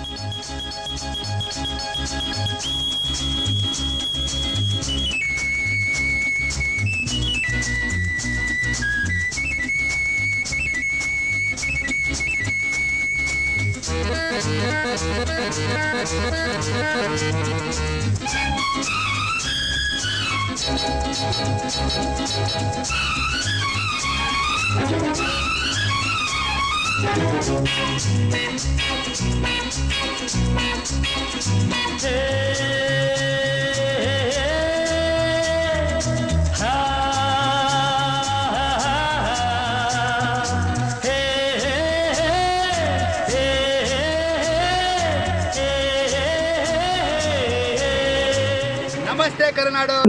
ನಮಸ್ತೆ ಕರುನಾಡು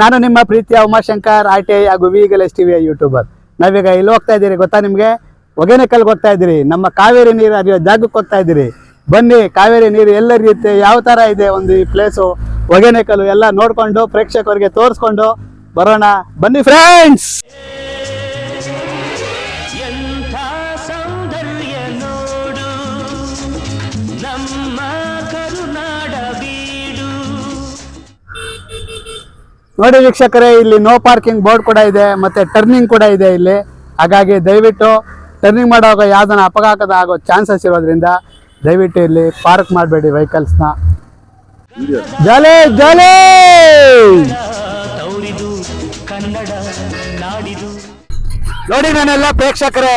ನಾನು ನಿಮ್ಮ ಪ್ರೀತಿಯ ಉಮಾಶಂಕರ್, ಆರ್ ಟಿ ಐ ಹಾಗೂ ವಿಗಲ್ ಎಸ್ ಟಿವಿಯ ಯೂಟ್ಯೂಬರ್ ನಾವೀಗ ಇಲ್ಲಿ ಹೋಗ್ತಾ ಇದ್ದೀರಿ ಗೊತ್ತಾ ನಿಮಗೆ? ಹೊಗೆನಕಲ್ಗೆ ಹೋಗ್ತಾ ಇದ್ದೀರಿ. ನಮ್ಮ ಕಾವೇರಿ ನೀರು ಹರಿಯೋ ಜಾಗಕ್ಕೆ ಹೋಗ್ತಾ ಇದ್ದೀರಿ. ಬನ್ನಿ ಕಾವೇರಿ ನೀರು ಎಲ್ಲ ರೀತಿ ಯಾವ ಥರ ಇದೆ ಒಂದು ಈ ಪ್ಲೇಸು ಹೊಗೆನಕಲ್ಲು ಎಲ್ಲ ನೋಡಿಕೊಂಡು ಪ್ರೇಕ್ಷಕರಿಗೆ ತೋರಿಸ್ಕೊಂಡು ಬರೋಣ. ಬನ್ನಿ ಫ್ರೆಂಡ್ಸ್ ನೋಡಿ. ವೀಕ್ಷಕರೇ ಇಲ್ಲಿ ನೋ ಪಾರ್ಕಿಂಗ್ ಬೋರ್ಡ್ ಕೂಡ ಇದೆ ಮತ್ತೆ ಟರ್ನಿಂಗ್ ಕೂಡ ಇದೆ ಇಲ್ಲಿ. ಹಾಗಾಗಿ ದಯವಿಟ್ಟು ಟರ್ನಿಂಗ್ ಮಾಡುವಾಗ ಯಾವ್ದನ್ನ ಅಪಘಾತ ಆಗೋ ಚಾನ್ಸಸ್ ಇರೋದ್ರಿಂದ ದಯವಿಟ್ಟು ಇಲ್ಲಿ ಪಾರ್ಕ್ ಮಾಡಬೇಡಿ ವೆಹಿಕಲ್ಸ್ನ ಜಾಲೆ ಜಾಲೆ! ನೋಡಿ ನಾನೆಲ್ಲ ಪ್ರೇಕ್ಷಕರೇ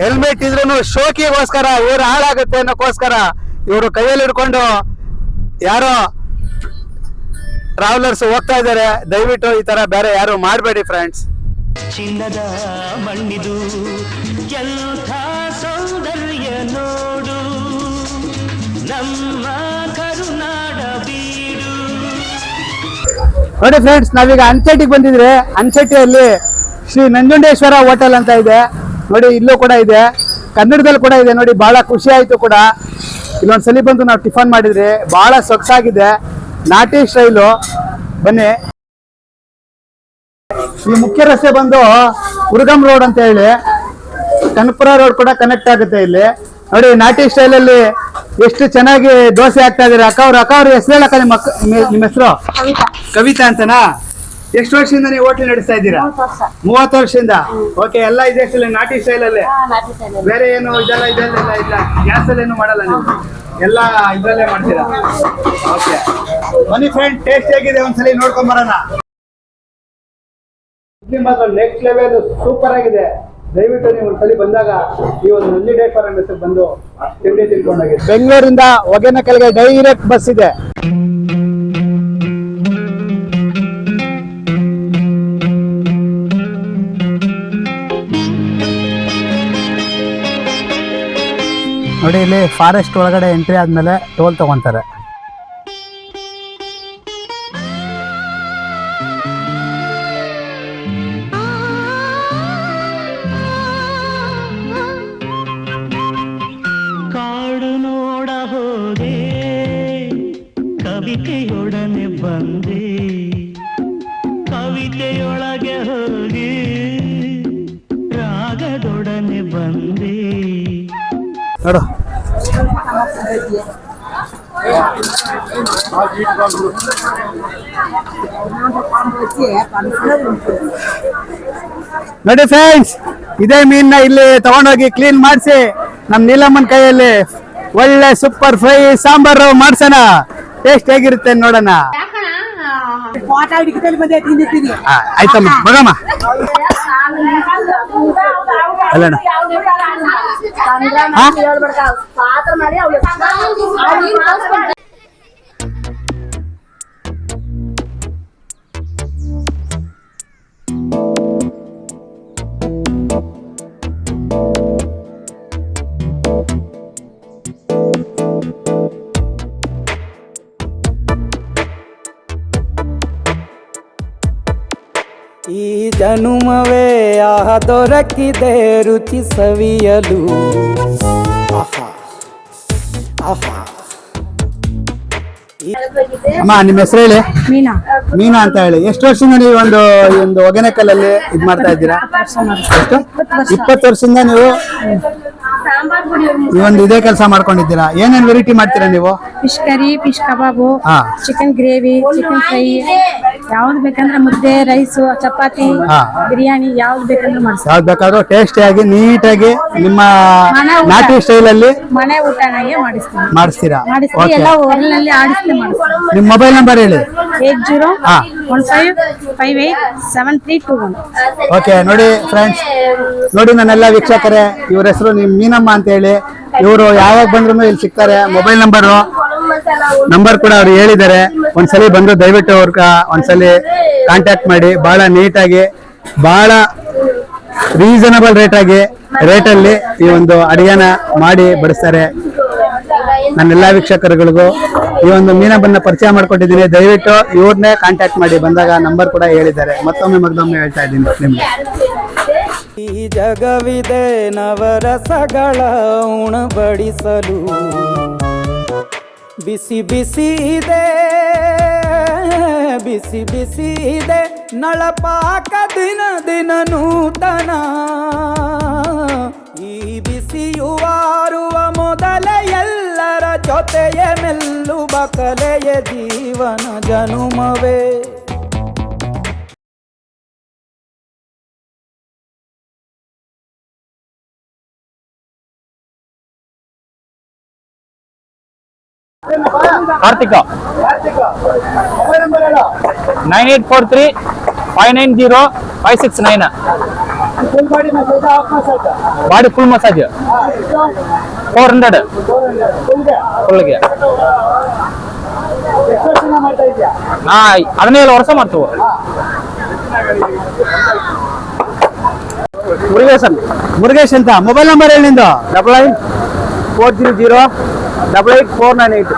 ಹೆಲ್ಮೆಟ್ ಇದ್ರೂ ಶೋಕಿಗೋಸ್ಕರ ಊರು ಹಾಳಾಗುತ್ತೆ ಅನ್ನೋಕ್ಕೋಸ್ಕರ ಇವರು ಕೈಯಲ್ಲಿ ಹಿಡ್ಕೊಂಡು ಯಾರೋ ಟ್ರಾವೆಲರ್ಸ್ ಹೋಗ್ತಾ ಇದ್ದಾರೆ. ದಯವಿಟ್ಟು ಈ ತರ ಬೇರೆ ಯಾರು ಮಾಡಬೇಡಿ ಫ್ರೆಂಡ್ಸ್ ಚಿನ್ನದ ಮಣ್ಣಿದು ನೋಡಿ ಫ್ರೆಂಡ್ಸ್ ನಾವೀಗ ಅನ್ಚಟ್ಟಿಗೆ ಬಂದಿದ್ರೆ ಅನ್ಚಟ್ಟಿಯಲ್ಲಿ ಶ್ರೀ ನಂಜುಂಡೇಶ್ವರ ಹೋಟೆಲ್ ಅಂತ ಇದೆ. ನೋಡಿ, ಇಲ್ಲೂ ಕೂಡ ಇದೆ. ಕನ್ನಡದಲ್ಲಿ ಕೂಡ ಇದೆ. ನೋಡಿ, ಬಹಳ ಖುಷಿ ಆಯಿತು ಕೂಡ. ಇಲ್ಲೊಂದ್ಸಲಿ ಬಂದು ನಾವು ಟಿಫನ್ ಮಾಡಿದ್ರಿ ಬಹಳ ಸೊಗಸಾಗಿದೆ. ನಾಟಿ ಸ್ಟೈಲು. ಬನ್ನಿ. ಈ ಮುಖ್ಯ ರಸ್ತೆ ಬಂದು ಉರ್ಗಮ್ ರೋಡ್ ಅಂತ ಹೇಳಿ. ಕನಕಪುರ ರೋಡ್ ಕೂಡ ಕನೆಕ್ಟ್ ಆಗುತ್ತೆ ಇಲ್ಲಿ. ನೋಡಿ, ನಾಟಿ ಸ್ಟೈಲಲ್ಲಿ ಎಷ್ಟು ಚೆನ್ನಾಗಿ ದೋಸೆ ಹಾಕ್ತಾ ಇದ್ದೀರಾ? ಅಕ್ಕ ಅವ್ರ ಅಕ್ಕ ಅವ್ರ ಹೆಸರು ಹೇಳಕ್ಕ ನಿಮ್ಮ ಅಕ್ಕ- ನಿಮ್ಮ- ನಿಮ್ಮ ಹೆಸರು? ಕವಿತಾ. ಅಂತನಾ? ಎಷ್ಟು ವರ್ಷದಿಂದ ನೀವು ಹೋಟೆಲ್ ನಡೆಸ್ತಾ ಇದ್ದೀರಾ? ಮೂವತ್ತು ವರ್ಷದಿಂದ? ಓಕೆ ಎಲ್ಲ ಇದೆ actually ನಾಟಿ ಸ್ಟೈಲ್ ಅಲ್ಲಿ ಬೇರೆ ಏನು ಇದೆಲ್ಲ ಇದೆಲ್ಲ ಇಲ್ಲ? ಗ್ಯಾಸ್ ಅಲ್ಲಿ ಏನು ಮಾಡಲ್ಲ ನೀವು? ಎಲ್ಲ ಇದ್ರಲ್ಲೇ ಮಾಡ್ತೀರಾ? ಓಕೆ. ಮನಿ ಫ್ರೆಂಡ್ ಟೇಸ್ಟ್ ಹೇಗಿದೆ? ಒಂದ್ಸಲಿ ನೋಡ್ಕೊಂಡ್ ಬರೋಣ. ನೆಕ್ಸ್ಟ್ ಲೆವೆಲ್ ಸೂಪರ್ ಆಗಿದೆ. ದಯವಿಟ್ಟು ನೀವು ಒಂದ್ಸಲಿ ಬಂದಾಗ ಈ ಒಂದು ನಂಜುಂಡೇಶ್ವರ ಮೆಸ್ಸಿಗೆ ಬಂದು ತಿಂಡಿ ತಿನ್ಕೊಂಡೋಗಿ. ಬೆಂಗಳೂರಿಂದ ಹೊಗೆನಕಲ್ಗೆ ಡೈರೆಕ್ಟ್ ಬಸ್ ಇದೆ. ನೋಡಿ ಇಲ್ಲಿ ಫಾರೆಸ್ಟ್ ಒಳಗಡೆ ಎಂಟ್ರಿ ಆದ್ಮೇಲೆ ಟೋಲ್ ತಗೊಂತಾರೆ. ಕವಿತೆಯೊಳಗೆ ಹೋಗಿ ರಾಗದೊಡನೆ ಬಂದೆ. ನೋಡು. ಫ್ರೆಂಡ್ಸ್, ಇದೇ ಮೀನ್ನ ಇಲ್ಲಿ ತಗೊಂಡೋಗಿ ಕ್ಲೀನ್ ಮಾಡಿಸಿ ನಮ್ ನೀಲಮ್ಮನ ಕೈಯಲ್ಲಿ ಒಳ್ಳೆ ಸೂಪರ್ ಫ್ರೈ ಸಾಂಬಾರು ಮಾಡ್ಸೋಣ. ಟೇಸ್ಟ್ ಹೇಗಿರುತ್ತೆ ನೋಡೋಣ. ಆಯ್ತಮ್ಮ ಬಗಮ್ಮ ಅಲ್ಲಣ್ಣ? ಪಾತ್ರ ಮಾಡಿ. ಜನುಮವೇ ಆಹ ದೊರಕಿದೆ ರುಚಿ ಸವಿಯಲು. ಆಹಾ ಆಹಾ. ಅಮ್ಮ ನಿಮ್ಮ ಹೆಸರು ಹೇಳಿ? ಮೀನಾ. ಮೀನಾ ಅಂತ ಹೇಳಿ. ಎಷ್ಟು ವರ್ಷದಿಂದ ನೀವು ಒಂದು ಈ ಒಂದು ಒಗೆನಕಲ್ಲಲ್ಲಿ ಇದು ಮಾಡ್ತಾ ಇದ್ದೀರಾ ಎಷ್ಟು? ಇಪ್ಪತ್ತು ವರ್ಷದಿಂದ ನೀವು ಈ ಒಂದು ಇದೇ ಕೆಲಸ ಮಾಡ್ಕೊಂಡಿದ್ದೀರಾ? ಏನೇನ್ ವೆರೈಟಿ ಮಾಡ್ತೀರಾ ನೀವು? ಫಿಶ್ ಕರಿ ಫಿಶ್ ಕಬಾಬು ಹಾ. ಚಿಕನ್ ಗ್ರೇವಿ ಚಿಕನ್ ಫ್ರೈ ಯಾವ್ದು ಬೇಕಂದ್ರೆ ಮುದ್ದೆ ರೈಸು ಚಪಾತಿ ಹಾ. ಬಿರಿಯಾನಿ ಯಾವ್ದು ಬೇಕಂದ್ರೆ ಮಾಡ್ತೀವಿ ಯಾವ್ದು ಬೇಕಾದ್ರೂ ಟೇಸ್ಟಿಯಾಗಿ ನೀಟಾಗಿ ನಿಮ್ಮ ಮನೆ ಊಟ. ನಾಟಿ ಸ್ಟೈಲ್ ಅಲ್ಲಿ ಮನೆ ಊಟ ಮಾಡಿಸ್ತೀವಿ ಮಾಡಿಸ್ತೀರಾ? ಮಾಡಿಸ್ತೀವಿ ಓಕೆ ಎಲ್ಲ ಆಡಿಸ್ತೀವಿ ಮಾಡಿಸ್ತೀವಿ. ನಿಮ್ಮ ಮೊಬೈಲ್ ನಂಬರ್ ಹೇಳಿ. ಏಟ್ ಜೀರೋ ಹಾ. One five five eight seven three two one. Okay ನೋಡಿ ಫ್ರೆಂಡ್ಸ್ ನೋಡಿ ನನ್ನೆಲ್ಲ ವೀಕ್ಷಕರೇ ಇವ್ರ ಹೆಸರು ನಿಮ್ ಮೀನಮ್ಮ ಅಂತ ಹೇಳಿ ಇವರು ಯಾವಾಗ ಬಂದ್ರು ಇಲ್ಲಿ ಸಿಗ್ತಾರೆ. ಮೊಬೈಲ್ ನಂಬರ್ ನಂಬರ್ ಕೂಡ ಅವ್ರು ಹೇಳಿದ್ದಾರೆ. ಒಂದ್ಸಲಿ ಬಂದು ದಯವಿಟ್ಟು ಅವ್ರ ಒಂದ್ಸಲಿ ಕಾಂಟ್ಯಾಕ್ಟ್ ಮಾಡಿ. ಬಹಳ ನೀಟಾಗಿ ಬಹಳ ರೀಸನಬಲ್ ರೇಟ್ ಆಗಿ ರೇಟಲ್ಲಿ ಈ ಒಂದು ಅಡಿಗೆನ ಮಾಡಿ ಬಡಿಸ್ತಾರೆ. ನನ್ನೆಲ್ಲ ವೀಕ್ಷಕರುಗಳಿಗೂ ಈ ಒಂದು ಮೀನಬನ್ನ ಪರಿಚಯ ಮಾಡ್ಕೊಟ್ಟಿದ್ದೀನಿ. ದಯವಿಟ್ಟು ಇವ್ರನ್ನೇ ಕಾಂಟ್ಯಾಕ್ಟ್ ಮಾಡಿ. ಬಂದಾಗ ನಂಬರ್ ಕೂಡ ಹೇಳಿದ್ದಾರೆ. ಮತ್ತೊಮ್ಮೆ ಮಗದೊಮ್ಮೆ ಹೇಳ್ತಾ ಇದ್ದೀನಿ ನಿಮ್ಗೆ. ಈ ಜಗವಿದೆ ನವರಸಗಳ ಉಣಬಡಿಸಲು. ಬಿಸಿ ಬಿಸಿ ಇದೆ, ಬಿಸಿ ಬಿಸಿ ಇದೆ, ನಳಪಾಕ ದಿನ ದಿನ ನೂತನ. ಈ ಬಿಸಿಯುವಾರುವ ಮೊದಲ ಎಲ್ಲರ ಜೊತೆಯ ಮೆಲ್ಲುವ ಕಲೆಯ ಜೀವನ ಜನುಮವೇ. Karthika. Nine eight four three five nine zero five six nine. Body full massage four hundred ಫುಲ್ಗೆ ನಾ ಹದಿನೇಳು ವರ್ಷ ಮಾಡ್ತೀವಿ. ಮುರುಗೇಶನ್. ಮುರುಗೇಶ್ ಅಂತ ಮೊಬೈಲ್ ನಂಬರ್ ಹೇಳಿ ನಿಂದು. Double nine four zero zero double eight four nine eight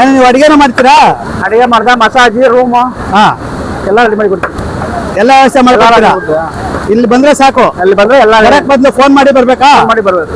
ಏನು ನೀವು ಅಡುಗೆನೂ ಮಾಡ್ತೀರಾ? ಅಡಿಗೆ ಮಾಡ್ದ ಮಸಾಜ್ ರೂಮು ಹಾಂ. ಎಲ್ಲ ರೆಡಿ ಮಾಡಿ ಕೊಡ್ತೀವಿ ಎಲ್ಲ ವ್ಯವಸ್ಥೆ ಮಾಡ್ಕೊಡ್ತೀರಾ? ಇಲ್ಲಿ ಬಂದ್ರೆ ಸಾಕು. ಅಲ್ಲಿ ಬಂದ್ರೆ ಎಲ್ಲ ಬರಕ್ ಮೊದ್ಲು ಫೋನ್ ಮಾಡಿ ಬರ್ಬೇಕಾ? ಮಾಡಿ ಬರ್ಬೇಕು.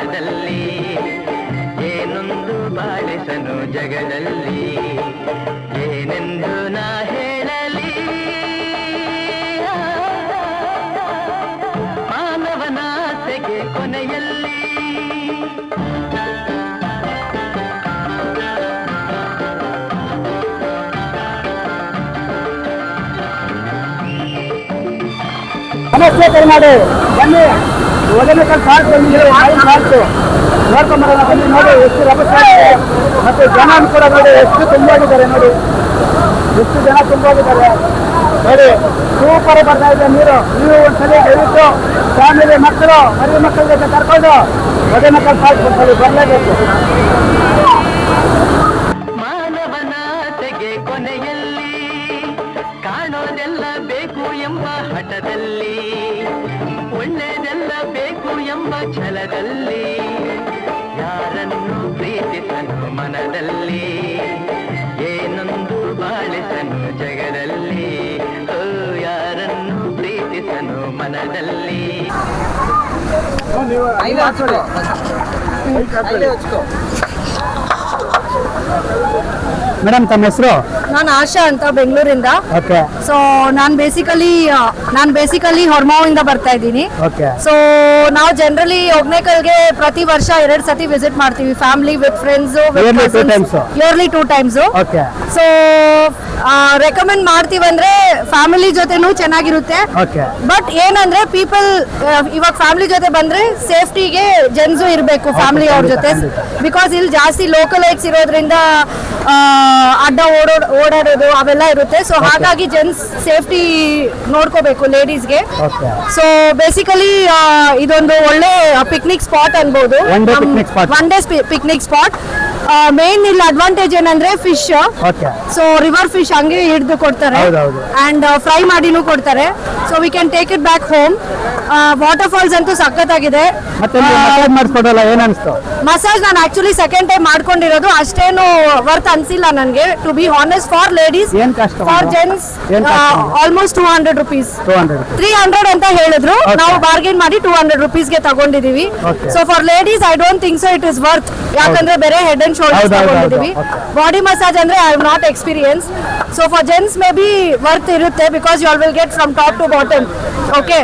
ಮನದಲ್ಲಿ ಏನೊಂದು ಬಾಳಿಸನು ಜಗದಲ್ಲಿ ಏನೆಂದು ನಾ ಹೇಳಲಿ? ಮಾನವನಾಸೆಗೆ ಕೊನೆಯಲ್ಲಿ ನಮಸ್ತೆ ಕರ್ನಾಟಕ ಬನ್ನಿ. ಒದನಕಲ್ ಫಾಲ್ಟ್ ಬಂದಿದ್ದೀವಿ ಆಯಿಲ್ ಫಾಲ್ಟ್ ನೋಡ್ಕೊಂಬರೋಣ ಬನ್ನಿ ನೋಡಿ, ಎಷ್ಟು ರಭಸ ಮತ್ತು ಜನ ಕೂಡ ನೋಡಿ, ಎಷ್ಟು ತುಂಬೋಗಿದ್ದಾರೆ ನೋಡಿ. ಎಷ್ಟು ಜನ ತುಂಬಿದ್ದಾರೆ. ನೋಡಿ ಸೂಪರ್ ಬರ್ತಾ ಇದೆ ನೀರು. ನೀವು ಒಂದ್ಸಲಿ ದಯವಿಟ್ಟು ಫ್ಯಾಮಿಲಿ ಮಕ್ಕಳು ಮರಿ ಮಕ್ಕಳ ಜೊತೆ ಕರ್ಕೊಂಡು ಒದನಕಲ್ ಫಾಲ್ಟ್ ಒಂದ್ಸಲಿ ಬರಲೇಬೇಕು. ಮನದಲ್ಲಿ ಏನೊಂದು ಬಾಳಿಸನು ಜಗದಲ್ಲಿ ಓ ಯಾರನ್ನು ಪ್ರೀತಿಸನು ಮನದಲ್ಲಿ. ಮೇಡಮ್ ತಮ್ಮ ಹೆಸರು? ನಾನು ಆಶಾ ಅಂತ ಬೆಂಗಳೂರಿಂದ. ಓಕೆ ಸೊ ನಾನು ಬೇಸಿಕಲಿ ನಾನು ಬೇಸಿಕಲಿ ಹೊರಮಾವಿಂದ ಬರ್ತಾ ಇದ್ದೀನಿ. ಓಕೆ ಸೊ ನಾವು ಜನರಲಿ ಒಗ್ನೇಕಲ್ಗೆ ಪ್ರತಿ ವರ್ಷ ಎರಡು ಸತಿ ವಿಸಿಟ್ ಮಾಡ್ತೀವಿ. Family with friends. Yearly two times okay so recommend ಮಾಡ್ತೀವಂದ್ರೆ family ಜೊತೆನೂ ಚೆನ್ನಾಗಿರುತ್ತೆ. ಓಕೆ ಬಟ್ ಏನಂದ್ರೆ ಪೀಪಲ್ ಇವಾಗ ಫ್ಯಾಮಿಲಿ ಜೊತೆ ಬಂದ್ರೆ ಸೇಫ್ಟಿಗೆ ಜನ್ಸು ಇರಬೇಕು ಫ್ಯಾಮಿಲಿ ಅವ್ರ ಜೊತೆ. ಬಿಕಾಸ್ ಇಲ್ಲಿ ಜಾಸ್ತಿ ಲೋಕಲ್ ಐಟ್ಸ್ ಇರೋದ್ರಿಂದ ಅಡ್ಡ ಓಡೋ ಓಡಾಡೋದು ಅವೆಲ್ಲ ಇರುತ್ತೆ. ಸೊ ಹಾಗಾಗಿ ಜೆಂಟ್ಸ್ ಸೇಫ್ಟಿ ನೋಡ್ಕೋಬೇಕು ಲೇಡೀಸ್ಗೆ ಸೊ ಬೇಸಿಕಲಿ ಇದೊಂದು ಒಳ್ಳೆ ಪಿಕ್ನಿಕ್ ಸ್ಪಾಟ್ ಅನ್ಬೋದು. One day picnic spot main ಇಲ್ಲಿ ಅಡ್ವಾಂಟೇಜ್ ಏನಂದ್ರೆ ಫಿಶ್ ಸೊ ರಿವರ್ ಫಿಶ್ ಹಂಗೆ ಹಿಡಿದು ಕೊಡ್ತಾರೆ. ಅಂಡ್ ಫ್ರೈ ಮಾಡಿನೂ ಕೊಡ್ತಾರೆ. So we can take it back home water falls ಅಂತೂ ಸಖತ್ತಾಗಿದೆ. ಮತ್ತೆ ಮಸಾಜ್ ನಾನು ಆಕ್ಚುಲಿ ಸೆಕೆಂಡ್ ಟೈಮ್ ಮಾಡ್ಕೊಂಡಿರೋದು ಅಷ್ಟೇನು ವರ್ತ್ ಅನ್ಸಿಲ್ಲ ನನಗೆ. To be honest for ladies ಏನ್ for? Gents? Almost two hundred rupees two hundred three hundred ಅಂತ ಹೇಳಿದ್ರು. ನಾವು ಬಾರ್ಗೇನ್ ಮಾಡಿ ಟೂ ಹಂಡ್ರೆಡ್ ರುಪೀಸ್ಗೆ ತಗೊಂಡಿದೀವಿ. Okay. So for ladies I don't think so it is worth ಯಾಕಂದ್ರೆ ಬೇರೆ ಹೆಡ್ ಅಂಡ್ ಶೋಲ್ಡರ್ಸ್ ತಗೊಂಡಿದೀವಿ. ಬಾಡಿ ಮಸಾಜ್ ಅಂದ್ರೆ I not experience so for gents may be worth ಇರುತ್ತೆ because you all will get from top to bottom okay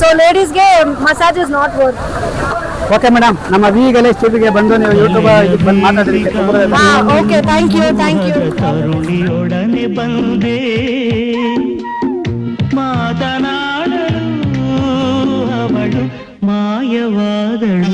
so ಲೇಡೀಸ್ಗೆ massage is not worth okay madam ನಮ್ಮ V Ganesh ಟಿವಿಗೆ ಬಂದು ನೀವು YouTube ಬಂದು ಮಾತಾಡಲಿಕ್ಕೆ ತುಂಬ okay thank you thank you ಕರುಣಿಯೊಡನೆ ಬಂದೆ ಮಾತನಾಡಲು ಅವಳು ಮಾಯವಾದಳು